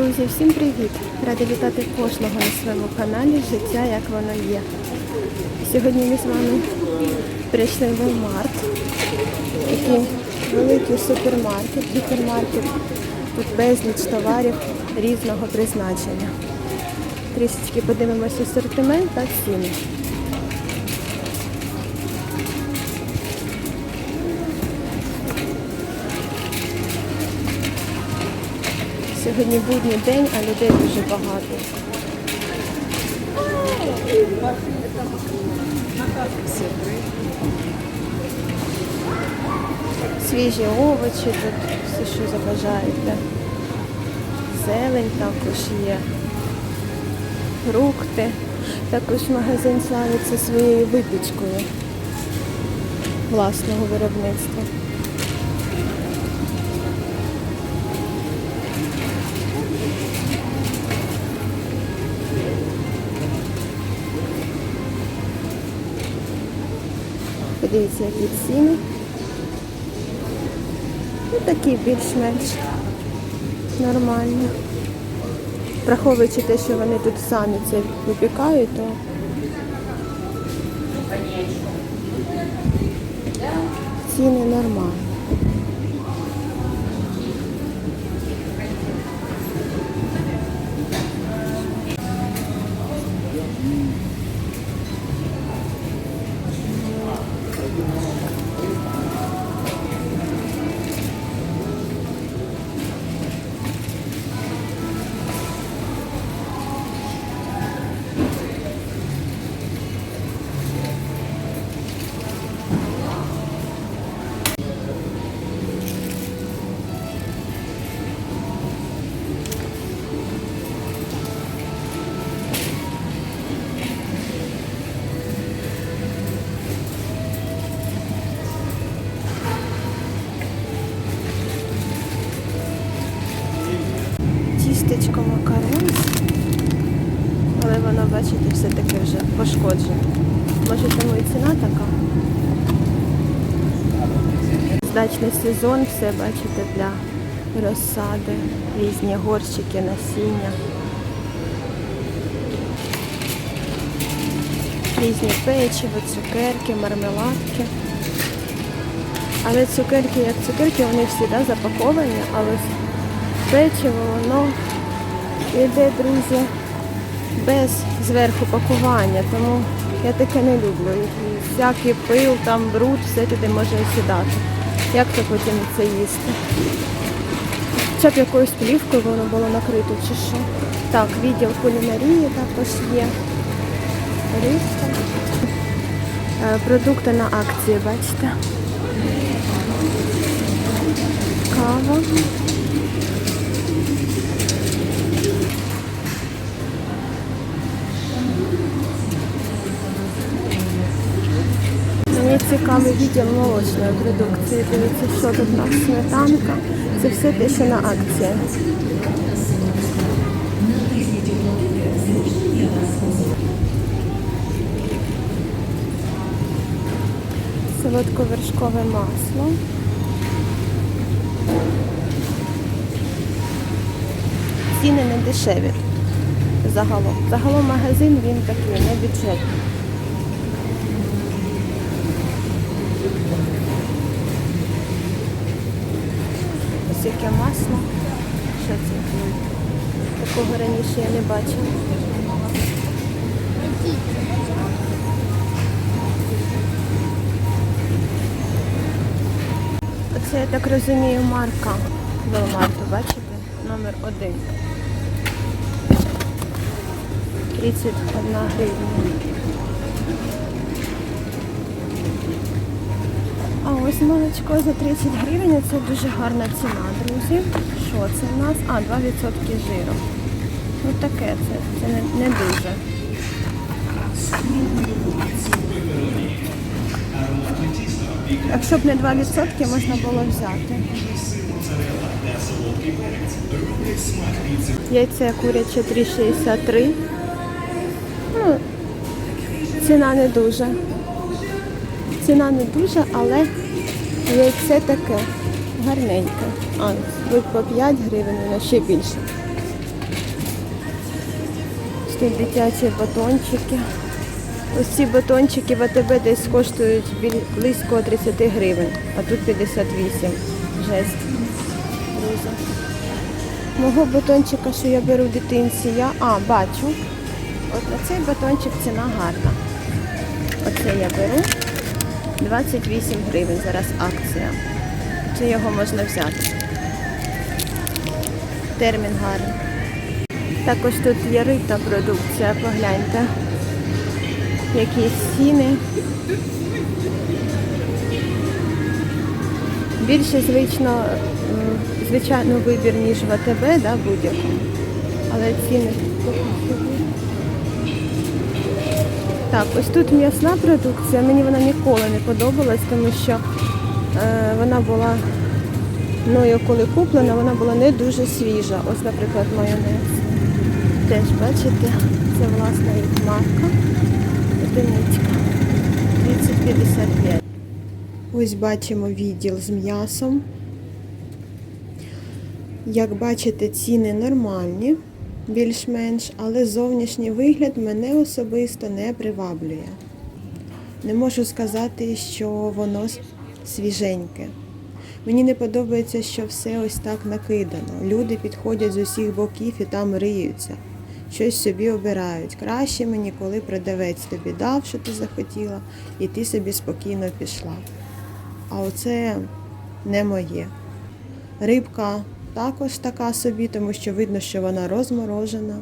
Друзі, всім привіт! Рада вітати кожного на своєму каналі Життя як воно є. Сьогодні ми з вами прийшли в Walmart. Такий великий супермаркет, гіпермаркет. Тут безліч товарів різного призначення. Трішечки подивимося асортимент та ціни. Сьогодні будній день, а людей дуже багато. Свіжі овочі тут, все, що забажаєте. Зелень також є. Фрукти. Також магазин славиться своєю випічкою власного виробництва. Подивіться, які ціни. Ну, такі більш-менш нормальні. Враховуючи те, що вони тут самі це випікають, то ціни нормальні. Тістечко макарон. Але воно, бачите, все-таки вже пошкоджене. Може тому і ціна така. Здачний сезон, все бачите, для розсади, різні горщики, насіння. Різні печиво, цукерки, мармеладки. Але цукерки, як цукерки, вони всі да, запаковані, але печиво, воно йде, друзі, без зверху пакування, тому я таке не люблю. І всякий пил, там бруд, все туди може сідати. Як то потім це їсти? Хоча б якоюсь плівкою воно було накрито чи що. Так, відділ кулінарії також є. Е, Продукти на акції, бачите. Кава. Мені цікавий відділ молочної продукції. Дивіться, що тут у нас сметанка. Це все те, що на акції. Солодковершкове масло. Ціни не дешеві загалом. Загалом магазин він такий, не бюджетний. Ось яке масло. Що це? Такого раніше я не бачила. Оце, я так розумію, марка Велмарту, бачите? Номер один. 31 гривня. Ось молочко за 30 гривень, це дуже гарна ціна, друзі. Що це в нас? А, 2% жиру. Ну таке це, це не, не дуже. Якщо б не 2% можна було взяти. Яйце куряче 3,63. Ну, ціна не дуже. Ціна не дуже, але яйце таке гарненьке. А, тут по 5 гривень, воно ще більше. Тут дитячі батончики. Ось ці батончики в АТБ десь коштують близько 30 гривень, а тут 58. Жесть. Друзі. Мого батончика, що я беру в дитинці, я. А, бачу. От на цей батончик ціна гарна. Оце я беру. 28 гривень зараз акція. Це його можна взяти. Термін гарний. Також тут є рита продукція, погляньте. Якісь ціни. Більше звично, звичайно, вибір, ніж в АТБ, да, будь-якому. Але ціни. Так, ось тут м'ясна продукція. Мені вона ніколи не подобалась, тому що е, вона була мною коли куплена, вона була не дуже свіжа. Ось, наприклад, майонез. Теж бачите, це власна їх марка. Одиничка. 3055. Ось бачимо відділ з м'ясом. Як бачите, ціни нормальні, більш-менш, але зовнішній вигляд мене особисто не приваблює. Не можу сказати, що воно свіженьке. Мені не подобається, що все ось так накидано. Люди підходять з усіх боків і там риються, щось собі обирають. Краще мені, коли продавець тобі дав, що ти захотіла, і ти собі спокійно пішла. А оце не моє. Рибка також така собі, тому що видно, що вона розморожена,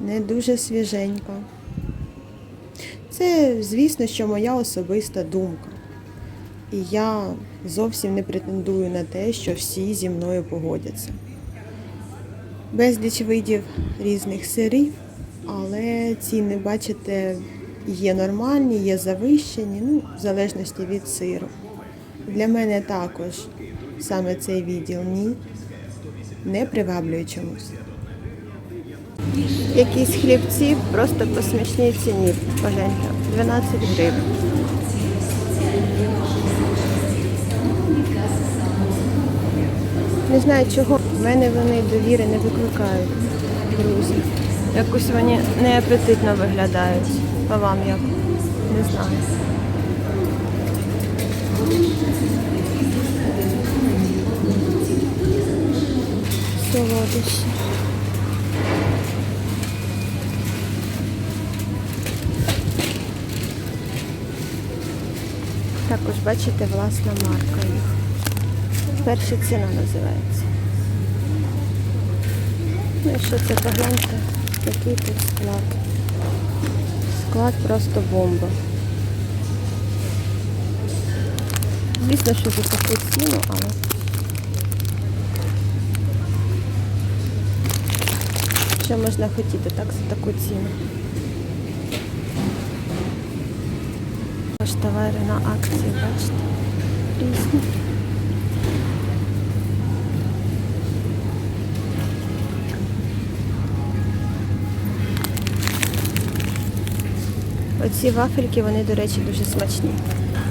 не дуже свіженька. Це, звісно, що моя особиста думка. І я зовсім не претендую на те, що всі зі мною погодяться. Безліч видів різних сирів, але ціни, бачите, є нормальні, є завищені, ну, в залежності від сиру. Для мене також саме цей відділ ні, не приваблює чомусь. Якісь хлібці просто по смішній ціні. Погляньте, 12 гривень. Не знаю чого. В мене вони довіри не викликають, друзі. Якось вони неапетитно виглядають. А вам як? Не знаю. Солодощі. Також бачите власна марка їх. Перша ціна називається. Ну і що це погляньте, який тут склад. Склад просто бомба. Звісно, що за таку ціну, але що можна хотіти так за таку ціну. Ось товари на акції, бачите, різні. Оці вафельки, вони, до речі, дуже смачні.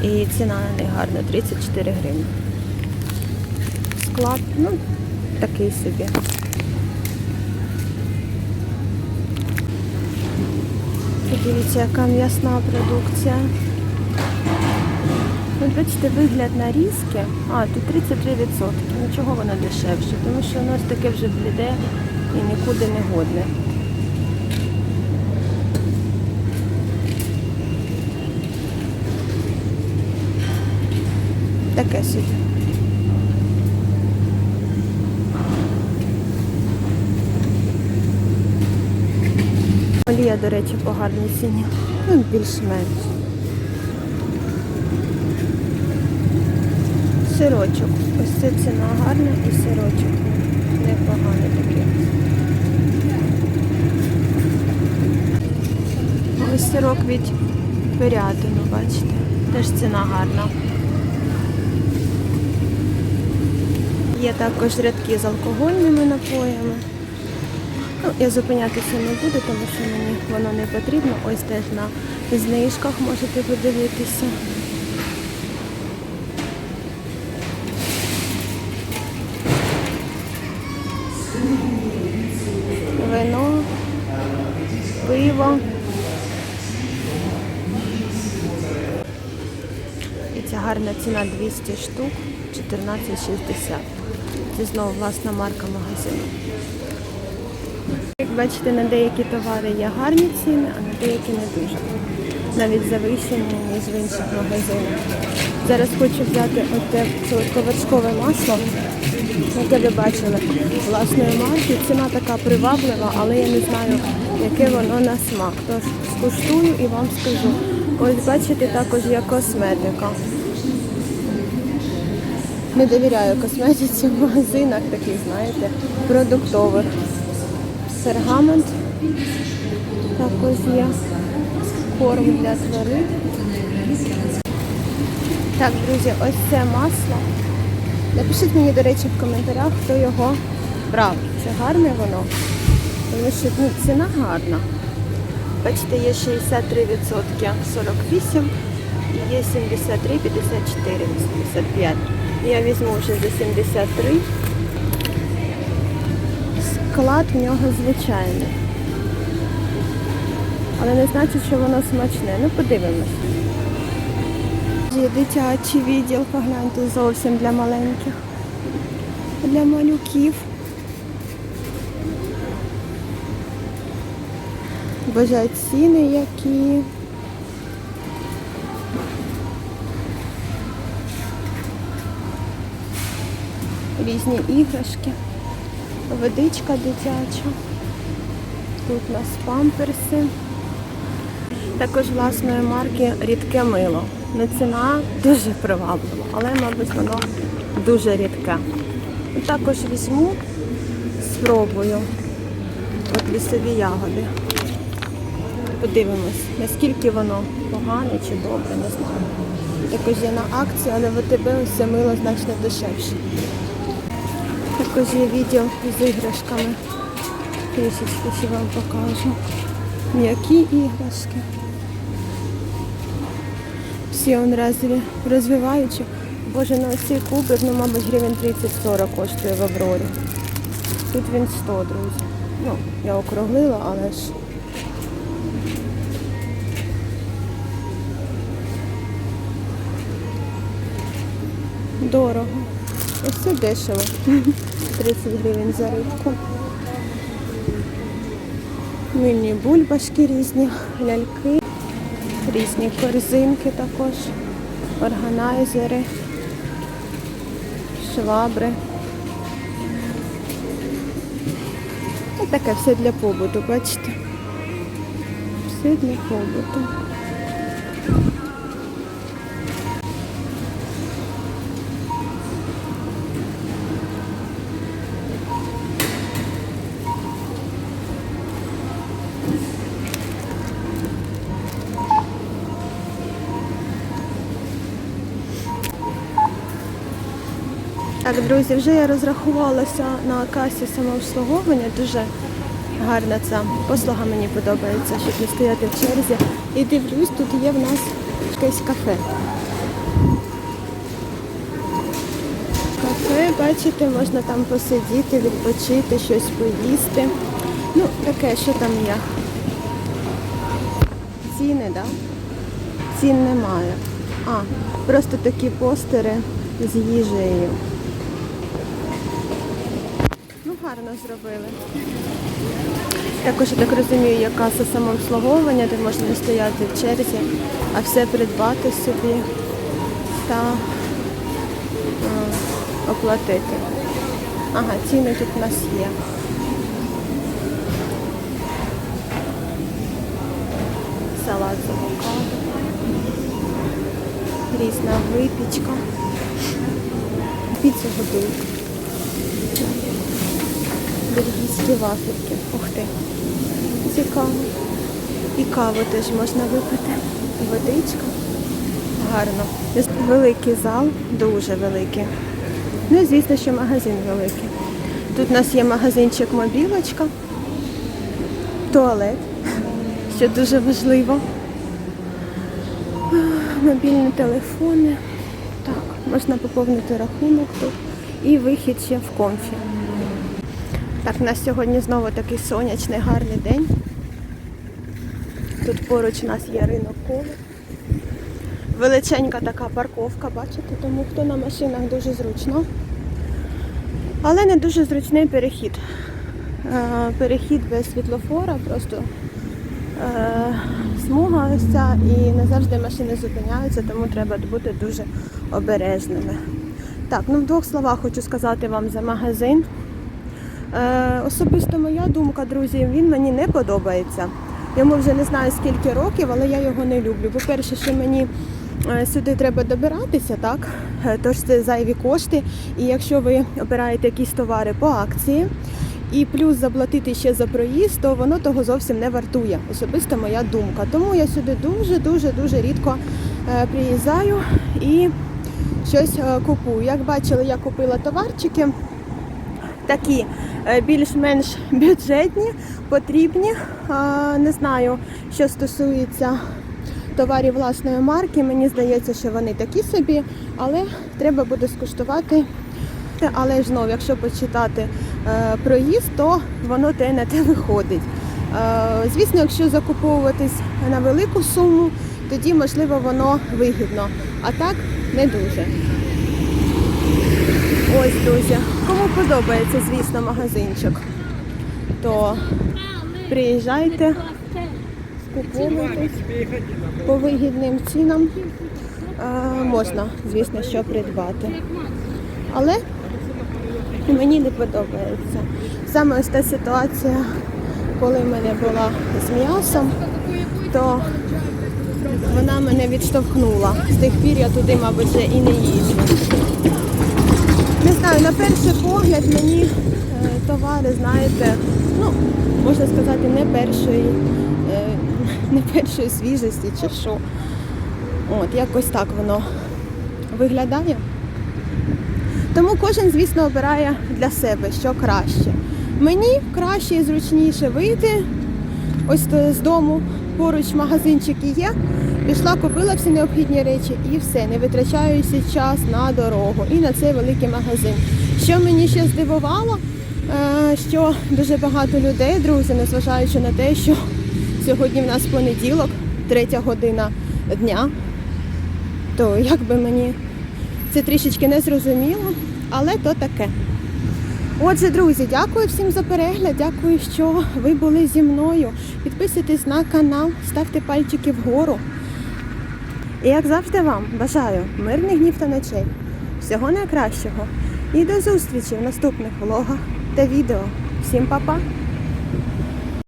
І ціна на них гарна 34 гривні. Склад, ну, такий собі. Подивіться, яка м'ясна продукція. От бачите, вигляд нарізки. А, тут 33%. Нічого воно дешевше, тому що воно таке вже бліде і нікуди не годне. Таке собі. Олія, до речі, по гарній ціні. Ну, більш-менш. Сирочок. Ось це ціна гарна і сирочок. Непоганий такий. Ось сирок від Пирятину, бачите. Теж ціна гарна. Є також рядки з алкогольними напоями. Ну, я зупинятися не буду, тому що мені воно не потрібно. Ось теж на знижках можете подивитися. Вино пиво. І ця гарна ціна 200 штук, 14,60. Це знову власна марка магазину. Бачите, на деякі товари є гарні ціни, а на деякі не дуже. Навіть завищені, ніж в інших магазинах. Зараз хочу взяти оте солодковершкове масло, яке ви бачили власної марки. Ціна така приваблива, але я не знаю, яке воно на смак. Тож скуштую і вам скажу. Ось бачите, також є косметика. Не довіряю косметиці в магазинах таких, знаєте, продуктових. Пергамент також є. Корм для тварин. Так, друзі, ось це масло. Напишіть мені, до речі, в коментарях, хто його брав. Чи гарне воно? Тому що ну, ціна гарна. Бачите, є 63% 48 і є 73, 54, 85. Я візьму вже за 73. Склад в нього звичайний. Але не значить, що воно смачне. Ну, подивимось. Дитячий відділ, погляньте, зовсім для маленьких. Для малюків. Боже, ціни які. Різні іграшки, водичка дитяча. Тут у нас памперси. Також власної марки рідке мило. Ну, ціна дуже приваблива, але, мабуть, воно дуже рідке. Також візьму, спробую от лісові ягоди. Подивимось, наскільки воно погане чи добре, не знаю. Також є на акції, але в ОТБ це мило значно дешевше. Також є відео з іграшками. Трішечки ще вам покажу. М'які іграшки. Всі он разві розвиваючі. Боже, ну ось цей кубик, ну, мабуть, гривень 30-40 коштує в Аврорі. Тут він 100, друзі. Ну, я округлила, але ж. Дорого. Ось це дешево. 30 гривень за рибку. Мильні бульбашки різні, ляльки, різні корзинки також, органайзери, швабри. І таке все для побуту, бачите? Все для побуту. Так, друзі, вже я розрахувалася на касі самообслуговування. Дуже гарна ця послуга мені подобається, щоб не стояти в черзі. І дивлюсь, тут є в нас якесь кафе. Кафе, бачите, можна там посидіти, відпочити, щось поїсти. Ну, таке, що там є. Ціни, так? Да? Цін немає. А, просто такі постери з їжею. Ну, гарно зробили. Також, я так розумію, є каса самообслуговування, де можна стояти в черзі, а все придбати собі та е, оплатити. Ага, ціни тут у нас є. Салат з авокадо. Різна випічка. Піцу готують. Бельгійські вафельки. Ух ти. Цікаво. І каву теж можна випити. Водичка. Гарно. Великий зал, дуже великий. Ну і звісно, що магазин великий. Тут у нас є магазинчик мобілочка, туалет, що дуже важливо. Мобільні телефони. Так, можна поповнити рахунок тут. І вихід ще в комфі. Так, у нас сьогодні знову такий сонячний гарний день. Тут поруч у нас є ринок коло. Величенька така парковка, бачите, тому хто на машинах дуже зручно. Але не дуже зручний перехід. Е, Перехід без світлофора, просто е, смуга ось ця і не завжди машини зупиняються, тому треба бути дуже обережними. Так, ну в двох словах хочу сказати вам за магазин. Е, особисто моя думка, друзі, він мені не подобається. Йому вже не знаю скільки років, але я його не люблю. По-перше, що мені е, сюди треба добиратися, так? Е, Тож це зайві кошти. І якщо ви обираєте якісь товари по акції, і плюс заплатити ще за проїзд, то воно того зовсім не вартує. Особисто моя думка. Тому я сюди дуже дуже дуже рідко приїжджаю і щось купую. Як бачили, я купила товарчики такі е, більш-менш бюджетні, потрібні. Не знаю, що стосується товарів власної марки. Мені здається, що вони такі собі, але треба буде скуштувати. Але ж якщо почитати е, проїзд, то воно те не те виходить. Е, звісно, якщо закуповуватись на велику суму, тоді можливо воно вигідно. А так не дуже. Ось, друзі, кому подобається, звісно, магазинчик, то приїжджайте, скуповуйтесь по вигідним цінам. Е, можна, звісно, що придбати. Але мені не подобається. Саме ось та ситуація, коли в мене була з м'ясом, то вона мене відштовхнула. З тих пір я туди, мабуть, вже і не їжджу. Перший погляд мені е, товари, знаєте, ну, можна сказати, не першої, е, не першої свіжості чи що. От, якось так воно виглядає. Тому кожен, звісно, обирає для себе, що краще. Мені краще і зручніше вийти ось з дому, поруч магазинчики є. Пішла, купила всі необхідні речі і все, не витрачаючи час на дорогу і на цей великий магазин. Що мені ще здивувало, е, що дуже багато людей, друзі, незважаючи на те, що сьогодні в нас понеділок, третя година дня, то як би мені це трішечки не зрозуміло, але то таке. Отже, друзі, дякую всім за перегляд, дякую, що ви були зі мною. Підписуйтесь на канал, ставте пальчики вгору. І як завжди вам бажаю мирних днів та ночей, всього найкращого і до зустрічі в наступних влогах та відео. Всім па-па!